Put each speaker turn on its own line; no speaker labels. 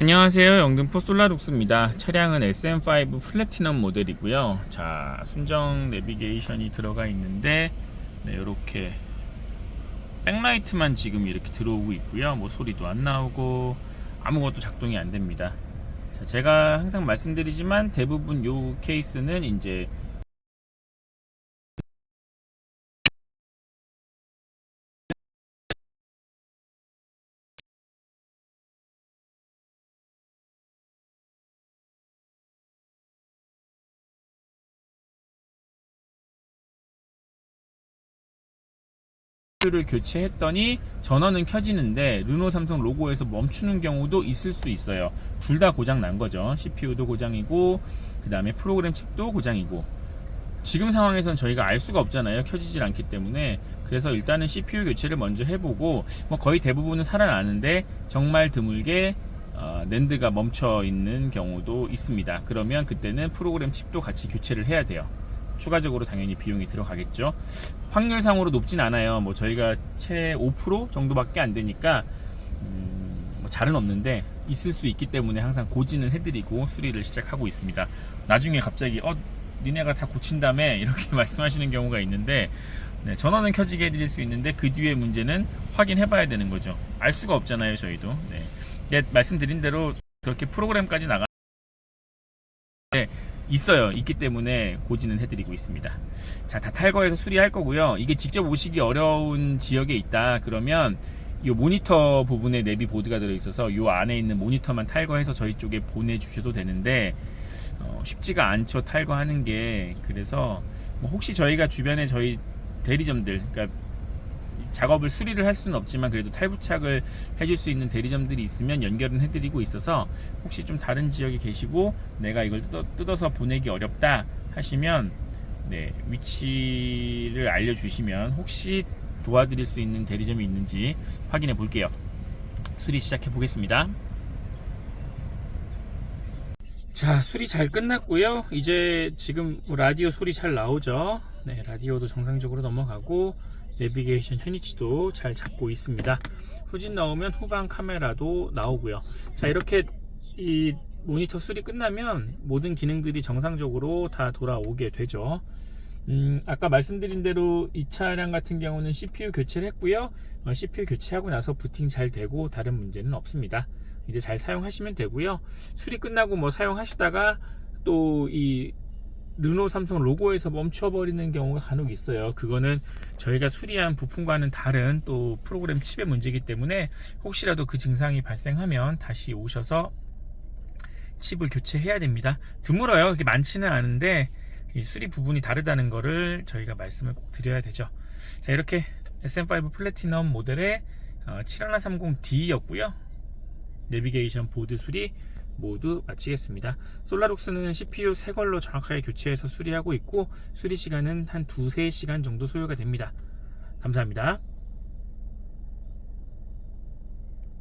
안녕하세요. 영등포 솔라룩스입니다. 차량은 SM5 플래티넘 모델이고요. 자, 순정 내비게이션이 들어가 있는데 네, 이렇게 백라이트만 지금 이렇게 들어오고 있고요. 뭐 소리도 안 나오고 아무것도 작동이 안 됩니다. 자, 제가 항상 말씀드리지만 대부분 요 케이스는 이제 를 교체했더니 전원은 켜지는데 르노 삼성 로고에서 멈추는 경우도 있을 수 있어요. 둘 다 고장 난 거죠. CPU도 고장이고 그 다음에 프로그램 칩도 고장이고 지금 상황에선 저희가 알 수가 없잖아요. 켜지질 않기 때문에 그래서 일단은 CPU 교체를 먼저 해보고 뭐 거의 대부분은 살아나는데 정말 드물게 어, 낸드가 멈춰 있는 경우도 있습니다. 그러면 그때는 프로그램 칩도 같이 교체를 해야 돼요. 추가적으로 당연히 비용이 들어가겠죠. 확률상으로 높진 않아요. 뭐 저희가 채5% 정도밖에 안 되니까 음, 뭐 잘은 없는데 있을 수 있기 때문에 항상 고진을 해드리고 수리를 시작하고 있습니다. 나중에 갑자기 어 니네가 다 고친 다음에 이렇게 말씀하시는 경우가 있는데 네, 전원은 켜지게 해드릴 수 있는데 그 뒤에 문제는 확인해봐야 되는 거죠. 알 수가 없잖아요, 저희도. 네. 네, 말씀드린 대로 그렇게 프로그램까지 나가. 네, 있어요. 있기 때문에 고지는 해드리고 있습니다. 자, 다 탈거해서 수리할 거고요. 이게 직접 오시기 어려운 지역에 있다. 그러면 이 모니터 부분에 내비 보드가 들어있어서 이 안에 있는 모니터만 탈거해서 저희 쪽에 보내주셔도 되는데 어, 쉽지가 않죠. 탈거하는 게 그래서 뭐 혹시 저희가 주변에 저희 대리점들, 그러니까 작업을 수리를 할 수는 없지만 그래도 탈부착을 해줄 수 있는 대리점들이 있으면 연결은 해드리고 있어서 혹시 좀 다른 지역에 계시고 내가 이걸 뜯어, 서 보내기 어렵다 하시면 네, 위치를 알려주시면 혹시 도와드릴 수 있는 대리점이 있는지 확인해 볼게요. 수리 시작해 보겠습니다. 자, 수리 잘 끝났고요. 이제 지금 라디오 소리 잘 나오죠. 네, 라디오도 정상적으로 넘어가고 내비게이션 현위치도 잘 잡고 있습니다. 후진 나오면 후방 카메라도 나오고요. 자, 이렇게 이 모니터 수리 끝나면 모든 기능들이 정상적으로 다 돌아오게 되죠. 음, 아까 말씀드린 대로 이 차량 같은 경우는 CPU 교체를 했고요. 어, CPU 교체하고 나서 부팅 잘 되고 다른 문제는 없습니다. 이제 잘 사용하시면 되고요. 수리 끝나고 뭐 사용하시다가 또 이 르노 삼성 로고에서 멈춰버리는 경우가 간혹 있어요. 그거는 저희가 수리한 부품과는 다른 또 프로그램 칩의 문제이기 때문에 혹시라도 그 증상이 발생하면 다시 오셔서 칩을 교체해야 됩니다. 드물어요. 그렇게 많지는 않은데 이 수리 부분이 다르다는 거를 저희가 말씀을 꼭 드려야 되죠. 자, 이렇게 SM5 플래티넘 모델의 7130D였고요. 내비게이션 보드 수리 모두 마치겠습니다. 솔라룩스는 CPU 새 걸로 정확하게 교체해서 수리하고 있고 수리 시간은 한 2, 3시간 정도 소요가 됩니다. 감사합니다.